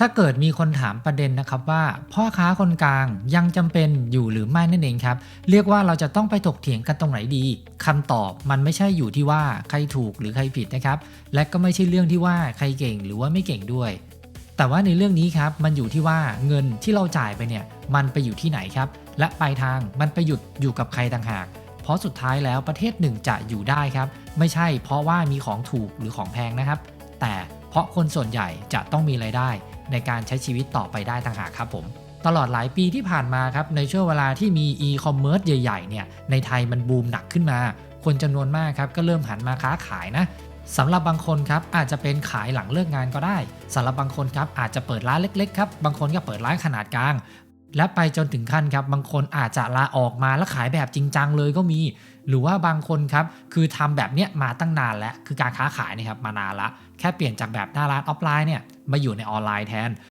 ถ้าเกิดมีคนถามประเด็นนะครับว่าพ่อค้าคนกลางยังจำเป็นอยู่หรือไม่นั่นเองครับ เรียกว่าเราจะต้องไปถกเถียงกันตรงไหนดีคำตอบมันไม่ใช่อยู่ที่ว่าใครถูกหรือใครผิดนะครับ และก็ไม่ใช่เรื่องที่ว่าใครเก่งหรือว่าไม่เก่งด้วย แต่ว่าในเรื่องนี้ครับมันอยู่ที่ว่าเงินที่เราจ่ายไปเนี่ยมันไปอยู่ที่ไหนครับ และปลายทางมันไปหยุดอยู่กับใครต่างหาก เพราะสุดท้ายแล้วประเทศหนึ่งจะอยู่ได้ครับ ไม่ใช่เพราะว่ามีของถูกหรือของแพงนะครับ แต่เพราะคนส่วนใหญ่จะต้องมีไรายได้ ในการใช้ชีวิตต่อไปได้ต่างหากครับผมตลอดหลายปีที่ผ่านมาครับในช่วงเวลาที่มี e-commerce ใหญ่ๆเนี่ยในไทยมันบูมหนักขึ้นมา คนจำนวนมากครับก็เริ่มหันมาค้าขายนะสำหรับบางคนครับอาจจะเป็นขายหลังเลิกงานก็ได้สำหรับบางคนครับอาจจะเปิดร้านเล็กๆครับบางคนก็เปิดร้านขนาดกลาง และไปจนถึงขั้นครับบางคนอาจจะลาออกมาแล้วขายแบบจริงจังเลยก็มี หรือว่าบางคนครับคือทำแบบเนี้ยมาตั้งนานแล้วคือการค้าขายเนะครับมานานละ แค่เปลี่ยนจากแบบหน้าร้านออฟไลน์เนี่ยมาอยู่ในออนไลน์แทน